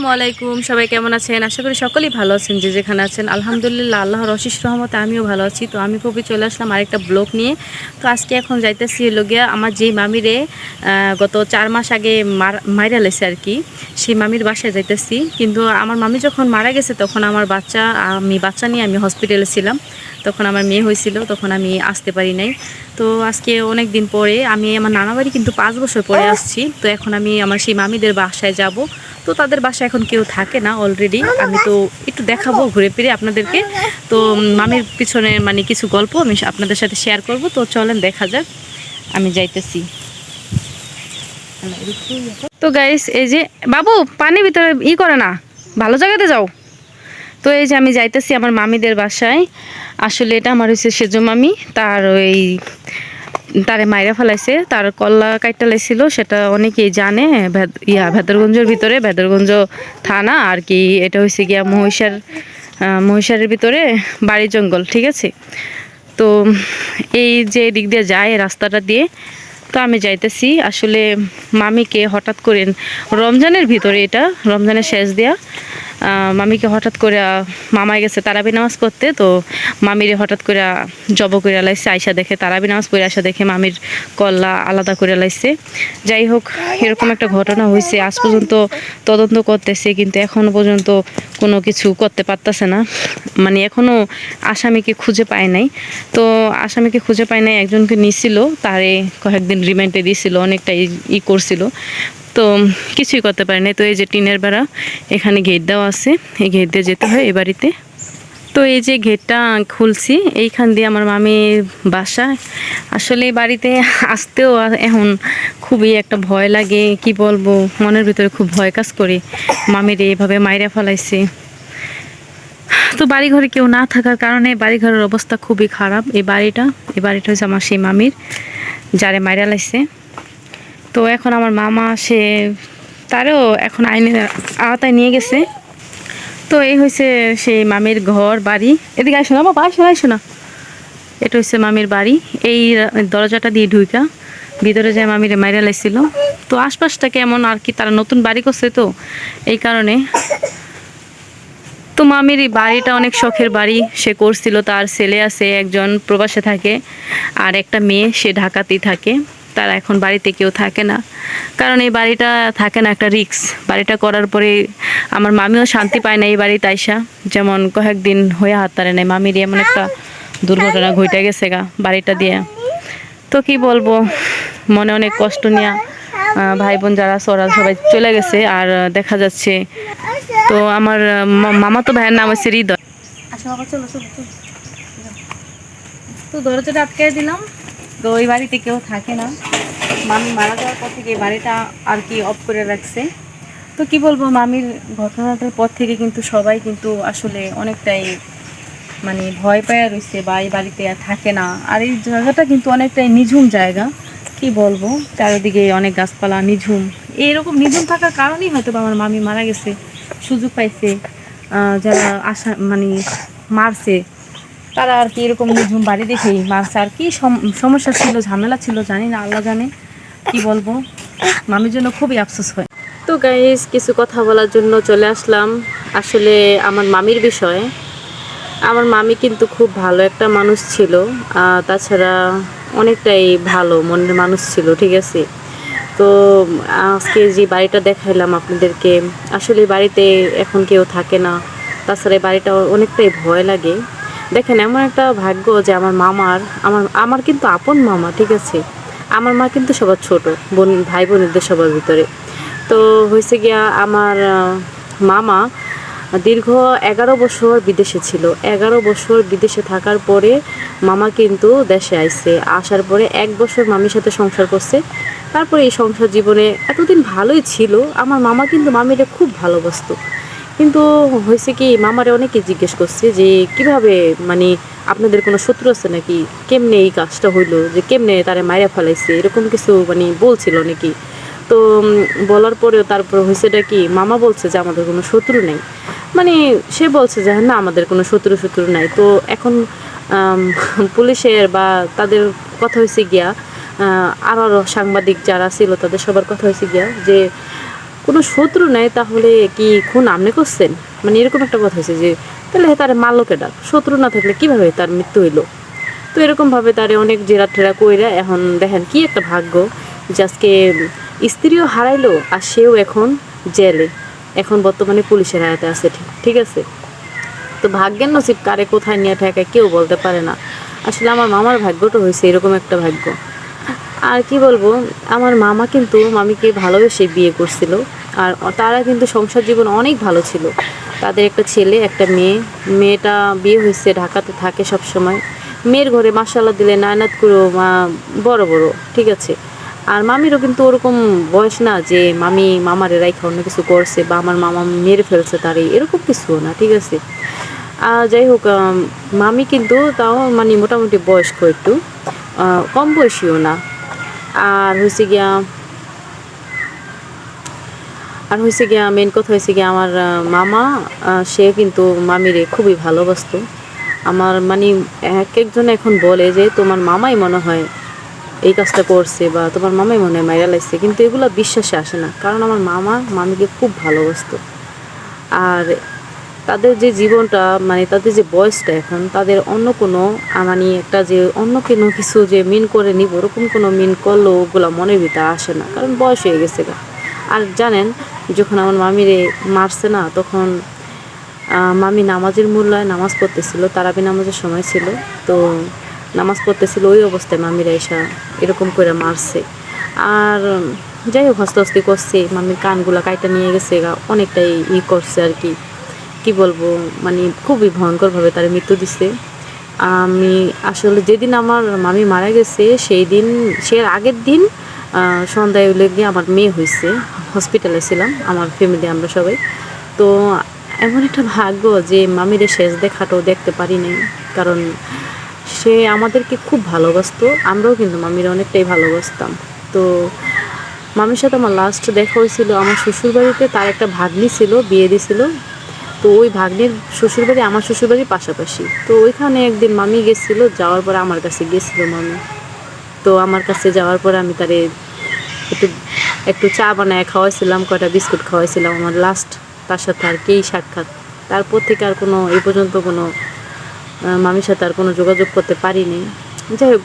আসসালামু আলাইকুম। সবাই কেমন আছেন? আশা করি সকলেই ভালো আছেন, যে যেখানে আছেন। আলহামদুলিল্লাহ, আল্লাহর অশিস রহমতে আমিও ভালো আছি। তো আমি খুবই চলে আসলাম আরেকটা ব্লগ নিয়ে। তো আজকে এখন যাইতেছি হলো গিয়া আমার যেই মামিরে গত চার মাস আগে মারা লেছে আর কি। সেই মামির বাসায় যাইতেছি। কিন্তু আমার মামি যখন মারা গেছে, তখন আমার বাচ্চা, আমি বাচ্চা নিয়ে আমি হসপিটালে ছিলাম। তখন আমার মেয়ে হয়েছিল, তখন আমি আসতে পারি নাই। তো আজকে অনেক দিন পরে আমি আমার নানা বাড়ি কিন্তু পাঁচ বছর পরে আসছি। তো এখন আমি আমার সেই মামিদের বাসায় যাব। তো তাদের বাসায় এখন কেউ থাকে না অলরেডি আমি তো একটু দেখাবো ঘুরে ফিরে আপনাদেরকে। তো মামির পিছনে মানে কিছু গল্প আমি আপনাদের সাথে শেয়ার করব। তো চলেন দেখা যাক। আমি যাইতেছি। তো গাইস এই যে বাবু পানি ভিতরে ই করে না। ভালো জায়গাতে যাও। তো এই যে আমি যাইতেছি আমার মামিদের বাসায়। আসলে এটা আমার হচ্ছে সেজ মামি, তার ওই তারে মাইরা ফেলাইছে, তার কল্লা কাইটা লাইছিল, সেটা অনেকেই জানে ইয়া, ভেদরগঞ্জের ভিতরে, ভেদরগঞ্জ থানা, আর কি এটা হয়েছে গিয়া মহিষার মহিষারের ভিতরে বাড়ি জঙ্গল, ঠিক আছে? তো এই যে দিক দিয়ে যায় রাস্তাটা দিয়ে, তো আমি যাইতেছি। আসলে মামিকে হঠাৎ করে রমজানের ভিতরে এটা, রমজানের শেষ দিয়া। মামিকে হঠাৎ করে মামাই গেছে তারাবি নামাজ পড়তে, তো মামিরে হঠাৎ করে জব করে লাইছে আয়সা দেখে তারাবি নামাজ পড়ে আসা দেখে মামির কল্লা আলাদা করে লাইছে। যাই হোক, এরকম একটা ঘটনা হয়েছে আজ পর্যন্ত তদন্ত করতেছে, কিন্তু এখনও পর্যন্ত কোনো কিছু করতে পারতেছে না। মানে এখনও আসামিকে খুঁজে পায় নাই। তো আসামিকে খুঁজে পায় নাই, একজনকে নিছিল, তারে কয়েকদিন রিমান্ডে দিয়েছিল অনেকটা ই করছিল। তো কিছুই করতে পারে নাই তো এই যে টিনের বেড়া, এখানে গেট দেওয়া আছে। এই গেট দিয়ে যেতে হয় এই বাড়িতে। তো এই যে গেটটা খুলছি, এইখান দিয়ে আমার মামির বাসা। আসলে বাড়িতে আসতেও এখন খুবই একটা ভয় লাগে, কি বলব? মনের ভিতরে খুব ভয় কাজ করে। মামির এইভাবে মাইরা ফেলাইছে। তো বাড়িঘরে কেউ না থাকার কারণে বাড়িঘরের অবস্থা খুবই খারাপ। এই বাড়িটা এই বাড়িটা হচ্ছে আমার সেই মামির, যারে মাইরা লাইছে। তো এখন আমার মামা, সে তারও এখন আইনের আওতায় নিয়ে গেছে। তো এই হয়েছে সেই মামির ঘর, বাড়ি। এদিকে আসো না, বাবা আসো আসো না। এটা হচ্ছে মামির বাড়ি। এই দরজাটা দিয়ে ঢুইকা, ভিতরে যায় মামিরে মাইরা লাইছিল। তো আশপাশটা কেমন আর কি, তারা নতুন বাড়ি করছে তো, এই কারণে। তো মামির বাড়িটা অনেক শখের বাড়ি। সে করছিল, তার ছেলে আছে, একজন প্রবাসে থাকে, আর একটা মেয়ে, সে ঢাকাতেই থাকে। তারা এখন বাড়িতে কেউ থাকে না। কারণ এই বাড়িটা থাকে না একটা রিক্স বাড়িটা করার পরে আমার মামিও শান্তি পায় না এই বাড়িতে আইসা। যেমন কয়েকদিন হয়ে হাত তারে নাই। মামির এমন একটা দুর্ঘটনা ঘটে গেছে গা বাড়িটা দিয়ে। তো কি বলব, মনে অনেক কষ্ট নিয়ে ভাই বোন যারা সরা সবাই চলে গেছে। আর দেখা যাচ্ছে, তো আমার মামা তো ভাইয়ের নাম হচ্ছে হৃদয়। আচ্ছা তো দরজাটা আটকে দিলাম। তো ওই বাড়িতে কেউ থাকে না। মামি মারা যাওয়ার পর থেকে এই বাড়িটা আর কি অফ করে রাখছে। তো কি বলব, মামির ঘটনাটার পর থেকে কিন্তু সবাই কিন্তু আসলে অনেকটাই মানে ভয় পায়া রয়েছে বা এই বাড়িতে আর থাকে না। আর এই জায়গাটা কিন্তু অনেকটাই নিঝুম জায়গা। কি বলব, চারিদিকে অনেক গাছপালা, নিঝুম। এইরকম নিঝুম থাকার কারণেই হয়তো আমার মামি মারা গেছে, সুযোগ পাইছে যারা আশা মানে মারছে। তারা আর কি এরকম নিঝুম বাড়ি দেখেই মারছে। আর কি সম- সমস্যা ছিল, ঝামেলা ছিল, জানি না, আল্লাহ জানে, কি বলব? মামির জন্য খুবই আফসোস হয়। তো গাইজ কিছু কথা বলার জন্য চলে আসলাম। আসলে আমার মামির বিষয়ে। আমার মামি কিন্তু খুব ভালো একটা মানুষ ছিল। তাছাড়া অনেকটাই ভালো মনের মানুষ ছিল, ঠিক আছে? তো আজকে যে বাড়িটা দেখাইলাম আপনাদেরকে, আসলে বাড়িতে এখন কেউ থাকে না। তাছাড়া বাড়িটা অনেকটাই ভয় লাগে। দেখেন, এমন একটা ভাগ্য যে আমার মামার, আমার আমার কিন্তু আপন মামা, ঠিক আছে? আমার মা কিন্তু সবার ছোট, বোন, ভাই বোনেদের সবার ভিতরে। তো হয়েছে গিয়া আমার মামা দীর্ঘ এগারো বছর বিদেশে ছিল। এগারো বছর বিদেশে থাকার পরে মামা কিন্তু দেশে আইছে। আসার পরে এক বছর মামির সাথে সংসার করছে। তারপরে এই সংসার জীবনে এতদিন ভালোই ছিল। আমার মামা কিন্তু মামিরে খুব ভালোবাসতো। কিন্তু হয়েছে কি, মামারে অনেকে জিজ্ঞেস করছে যে, কীভাবে মানে আপনাদের কোনো শত্রু আছে নাকি? কেমনে এই কাজটা হইল? যে কেমনে তারা মাইরা ফেলাইছে? এরকম কিছু মানে বলছিল নাকি তো বলার পরেও তারপর হয়েছেটা কি, মামা বলছে যে, আমাদের কোনো শত্রু নেই। মানে সে বলছে যে, না, আমাদের কোনো শত্রু শত্রু নাই। তো এখন পুলিশের বা তাদের কথা হয়েছে গিয়া আরও আরও সাংবাদিক যারা ছিল তাদের সবার কথা হয়েছে গিয়া যে কোনো শত্রু নাই, তাহলে কি খুন আপনি করছেন? মানে এরকম একটা কথা হয়েছে যে, তাহলে তার মারলো ডাক শত্রু না থাকলে কীভাবে তার মৃত্যু হইল? তো এরকমভাবে তারে অনেক জেরা টেরা কইরা এখন দেখেন কি একটা ভাগ্য যে আজকে স্ত্রীও হারাইলো আর সেও এখন জেলে। এখন বর্তমানে পুলিশের হায়াতে আছে, ঠিক ঠিক আছে? তো ভাগ্যের নসিব কারে কোথায় নিয়ে ঠেকায় কেউ বলতে পারে না। আসলে আমার মামার ভাগ্যটা হয়েছে এরকম একটা ভাগ্য। আর কি বলব, আমার মামা কিন্তু মামিকে ভালোবেসে বিয়ে করছিল আর তারা কিন্তু সংসার জীবন অনেক ভালো ছিল। তাদের একটা ছেলে, একটা মেয়ে, মেয়েটা বিয়ে হয়েছে, ঢাকাতে থাকে সব সময় মেয়ের ঘরে মাসাল্লাহ দিলে নায়নাত করো মা বড় বড়, ঠিক আছে। আর মামিরও কিন্তু ওরকম বয়স না যে মামি মামারে রাইখা অন্য কিছু করছে বা আমার মামা মেরে ফেলছে তারই এরকম কিছুও না, ঠিক আছে। আর যাই হোক মামি কিন্তু তাও মানে মোটামুটি বয়স্ক একটু কম বয়সীও না। আর হয়েছে গিয়া, আর হয়েছে গিয়া মেন কথা হয়েছে গিয়া আমার মামা সে কিন্তু মামিরে খুবই ভালোবাসতো। আমার মানে এক একজন এখন বলে যে তোমার মামাই মনে হয় এই কাজটা করছে বা তোমার মামাই মনে হয় মাইরা লাগছে কিন্তু এগুলো বিশ্বাসে আসে না। কারণ আমার মামা মামিকে খুব ভালোবাসতো। আর তাদের যে জীবনটা মানে তাদের যে বয়সটা এখন তাদের অন্য কোনো মানে একটা যে অন্য কোনো কিছু যে মিন করে নিব ওরকম কোনো মিন করলেও ওগুলো মনের ভিতরে আসে না কারণ বয়স হয়ে গেছে গা। আর জানেন যখন আমার মামিরে মারছে না তখন মামি নামাজের মূল্যায় নামাজ পড়তেছিল তারাবি নামাজের সময় ছিল তো নামাজ পড়তেছিল ওই অবস্থায় মামিরা এসা এরকম করে মারছে আর যাই হোক হস্তে হস্তে করছে মামির কানগুলা কাইটা নিয়ে গেছে গা, অনেকটাই ই করছে আর কি কি বলব মানে খুবই ভয়ঙ্করভাবে তার মৃত্যু দিছে। আমি আসলে যেদিন আমার মামি মারা গেছে, সেই দিন, সে আগের দিন সন্ধ্যায় হলে গিয়ে আমার মেয়ে হয়েছে হসপিটালে ছিলাম, আমার ফ্যামিলি আমরা সবাই। তো এমন একটা ভাগ্য যে মামির শেষ দেখাটাও দেখতে পারি নাই। কারণ সে আমাদেরকে খুব ভালোবাসতো, আমরাও কিন্তু মামির অনেকটাই ভালোবাসতাম। তো মামির সাথে আমার লাস্ট দেখা হয়েছিল, আমার শ্বশুরবাড়িতে তার একটা ভাগ্নি ছিল, বিয়ে দিছিল। তো ওই ভাগ্নির শ্বশুরবাড়ি আমার শ্বশুরবাড়ির পাশাপাশি। তো ওইখানে একদিন মামি গেছিল, যাওয়ার পরে আমার কাছে গেছিল মামি। তো আমার কাছে যাওয়ার পরে আমি তারে একটু একটু চা বানায় খাওয়াইছিলাম, কয়টা বিস্কুট খাওয়াইছিলাম আমার লাস্ট তার সাথে আর কেই সাক্ষাৎ। তারপর থেকে আর কোনো, এই পর্যন্ত কোনো মামির সাথে আর কোনো যোগাযোগ করতে পারিনি। যাই হোক,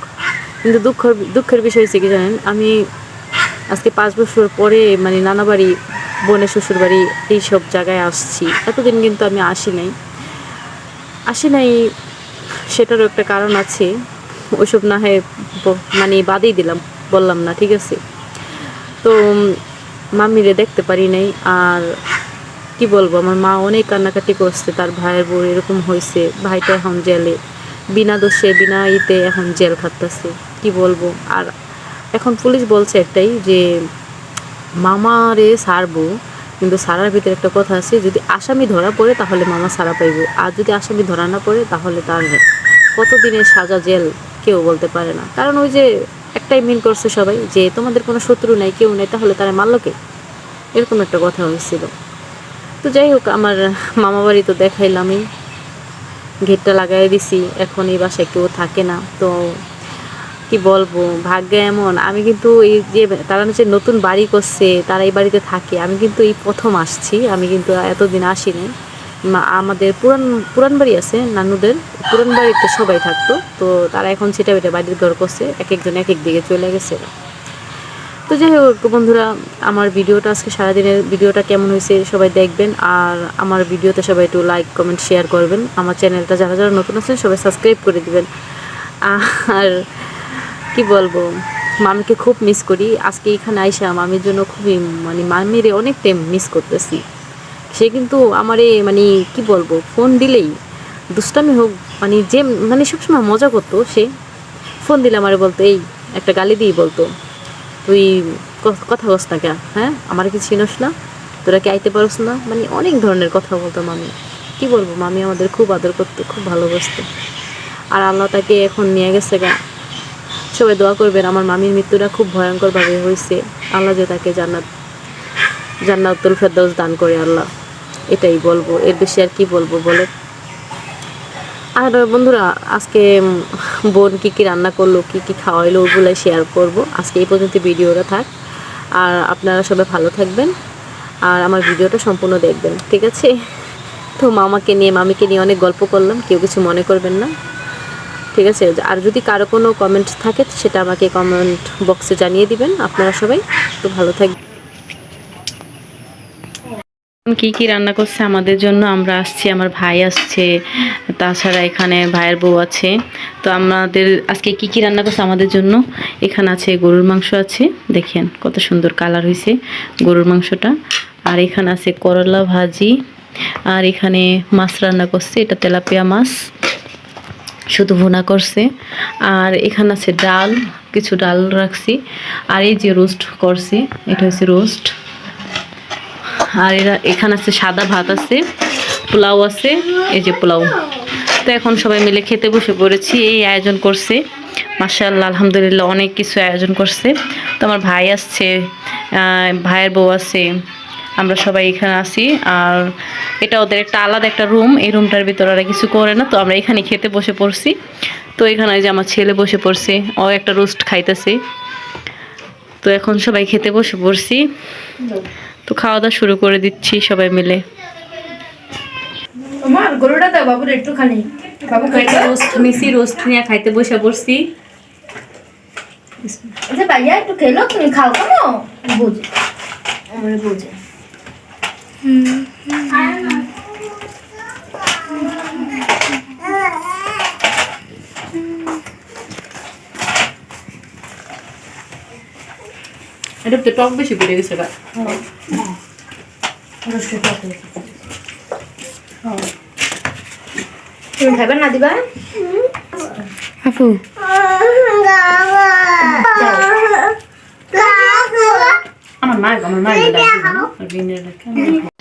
কিন্তু দুঃখের দুঃখের বিষয় হচ্ছে কি জানেন, আমি আজকে পাঁচ বছর পরে মানে নানা বাড়ি বোনের শ্বশুর বাড়ি এইসব জায়গায় আসছি। এতদিন কিন্তু আমি আসি নাই। আসি নাই সেটারও একটা কারণ আছে। ওইসব না হয় মানে বাদেই দিলাম বললাম না ঠিক আছে? তো উম, মামিরে দেখতে পারি নাই আর কি বলব আমার মা অনেক কান্নাকাটি করছে তার ভাইয়ের বউ এরকম হয়েছে ভাইটা এখন জেলে। বিনা দোষে বিনা ইতে এখন জেল খাটতেছে কি বলব? আর এখন পুলিশ বলছে একটাই যে মামারে সারবো, কিন্তু সারার ভিতরে একটা কথা আছে, যদি আসামি ধরা পড়ে তাহলে মামা সারা পাইব, আর যদি আসামি ধরা না পড়ে তাহলে তার কতদিনের সাজা জেল কেউ বলতে পারে না। কারণ ওই যে একটাই মিন করছে সবাই, যে তোমাদের কোনো শত্রু নাই, কেউ নেই, তাহলে তারা মারলো কে? এরকম একটা কথা হয়েছিল। তো যাই হোক, আমার মামা বাড়ি তো দেখাইলামই। গেটটা লাগাই দিছি, এখন এই বাসায় কেউ থাকে না, তো কি বলব, ভাগ্যে এমন। আমি কিন্তু এই যে তারা যে নতুন বাড়ি করছে, তারা এই বাড়িতে থাকে। আমি কিন্তু এই প্রথম আসছি, আমি কিন্তু এতদিন আসিনি। আমাদের পুরান পুরান বাড়ি আছে নানুদের, পুরান বাড়িতে সবাই থাকতো। তো তারা এখন সেটা বেটা বাড়ির ঘর করছে এক একজন এক এক দিকে চলে গেছে। তো যাই হোক বন্ধুরা, আমার ভিডিওটা আজকে সারাদিনের ভিডিওটা কেমন হয়েছে সবাই দেখবেন। আর আমার ভিডিওতে সবাই একটু লাইক কমেন্ট শেয়ার করবেন। আমার চ্যানেলটা যারা যারা নতুন আছেন, সবাই সাবস্ক্রাইব করে দেবেন। আর কি বলব? মামিকে খুব মিস করি। আজকে এখানে আইসা মামির জন্য খুবই মানে মামিরে অনেক টাইম মিস করতেছি। সে কিন্তু আমারে মানে কি বলব ফোন দিলেই দুষ্টামি হোক মানে যে মানে সবসময় মজা করতো সে। ফোন দিলে আমারে বলতো, এই, একটা গালি দিয়ে বলতো। তুই কথা বস না কেন? হ্যাঁ? আমার কি চিনস না? তোরা কি আইতে পারস না? মানে অনেক ধরনের কথা বলতো মামি। কি বলব, মামি আমাদের খুব আদর করতো, খুব ভালোবাসতো। আর আল্লাহ তাকে এখন নিয়ে গেছে গা। সবাই দোয়া করবেন, আমার মামির মৃত্যুটা খুব ভয়ঙ্করভাবে হয়েছে। আল্লাহ যে তাকে জান্নাত, জান্নাতুল ফেরদৌস দান করে আল্লাহ। এটাই বলব, এর বেশি আর কি বলব বলে আর বন্ধুরা, আজকে বোন কি কি রান্না করল, কি কি খাওয়াইলো ওগুলো শেয়ার করব। আজকে এই পর্যন্ত ভিডিওটা থাক। আর আপনারা সবাই ভালো থাকবেন। আর আমার ভিডিওটা সম্পূর্ণ দেখবেন, ঠিক আছে? তো মামাকে নিয়ে, মামিকে নিয়ে অনেক গল্প করলাম, কেউ কিছু মনে করবেন না। ঠিক আছে? আর যদি কারও কোনো কমেন্ট থাকে, সেটা আমাকে কমেন্ট বক্সে জানিয়ে দিবেন, আপনারা সবাই। তো ভালো থাকবেন কি কি রান্না করছে আমাদের জন্য? আমরা আসছি, আমার ভাই আসছে, তাছাড়া এখানে ভাইয়ের বউ আছে। তো আমাদের আজকে কি কি রান্না করছে আমাদের জন্য? এখানে আছে গরুর মাংস আছে, দেখেন কত সুন্দর কালার হয়েছে গরুর মাংসটা। আর এখানে আছে করলা ভাজি, আর এখানে মাছ রান্না করছে, এটা তেলাপিয়া মাছ। শুধু ভুনা করছে। আর এখানে আছে ডাল, কিছু ডাল রাখছি। আর এই যে রোস্ট করছে, এটা হচ্ছে রোস্ট। আর এরা, এখানে আছে সাদা ভাত আছে, পোলাও আছে, এই যে পোলাও। তো এখন সবাই মিলে খেতে বসে পড়েছি, এই আয়োজন করছে। মার্শাল্লাহ আলহামদুলিল্লাহ অনেক কিছু আয়োজন করছে। তো আমার ভাই আসছে ভাইয়ের বউ আছে। আমরা সবাই এখানে আছি আর এটা ওদের একটা আলাদা একটা রুম এই রুমটার ভিতরে ওরা কিছু করে না তো আমরা এখানে খেতে বসে পড়ছি। তো এখানে যে আমার ছেলে বসে পড়ছে ও একটা রোস্ট খাইতেছে। তো এখন সবাই খেতে বসে পড়ছি। তো খাওয়া দাওয়া শুরু করে দিচ্ছি সবাই মিলে। আমার গরুটা দাও বাবুর একটুখানি। বাবু খাইতে রোস্ট মিসি রোস্ট নিয়ে খাইতে বসে পড়ছি। আচ্ছা ভাইয়া একটু খেলো তুমি খাও কেন বুঝে। আমার বুঝে। এটা তো টক বেশি পড়ে গেছে গা। তুমি খাবে না দিবা? আপু।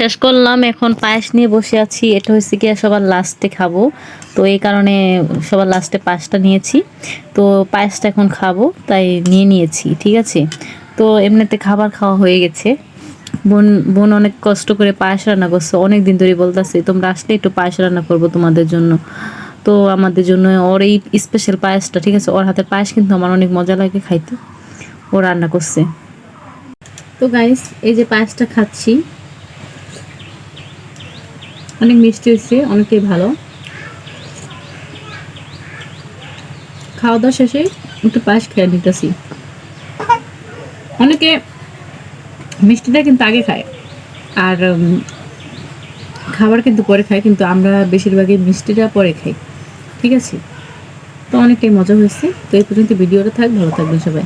শেষ করলাম এখন পায়েস নিয়ে বসে আছি। এটা হচ্ছে কি সবার লাস্টে খাব। তো এই কারণে সবার লাস্টে পায়েসটা নিয়েছি। তো পায়েসটা এখন খাব তাই নিয়ে নিয়েছি ঠিক আছে? তো এমনিতে খাবার খাওয়া হয়ে গেছে। বোন বোন অনেক কষ্ট করে পায়েস রান্না করছে অনেক দিন ধরে বলতেছে তোমরা আসলে একটু পায়েস রান্না করব তোমাদের জন্য। তো আমাদের জন্য ওর এই স্পেশাল পায়েসটা ঠিক আছে? ওর হাতের পায়েস কিন্তু আমার অনেক মজা লাগে খাইতে। ও রান্না করছে। তো গাইস এই যে পায়েসটা খাচ্ছি। অনেক মিষ্টি হয়েছে, অনেকটাই ভালো। খাওয়া দাওয়া শেষে একটু পায়েস খেয়ে নিতেছি। অনেকে মিষ্টিটা কিন্তু আগে খায়, আর খাবার কিন্তু পরে খায়, কিন্তু আমরা বেশিরভাগই মিষ্টিটা পরে খাই, ঠিক আছে? তো অনেকটাই মজা হয়েছে। তো এই পর্যন্ত ভিডিওটা থাক, ভালো থাকবেন সবাই।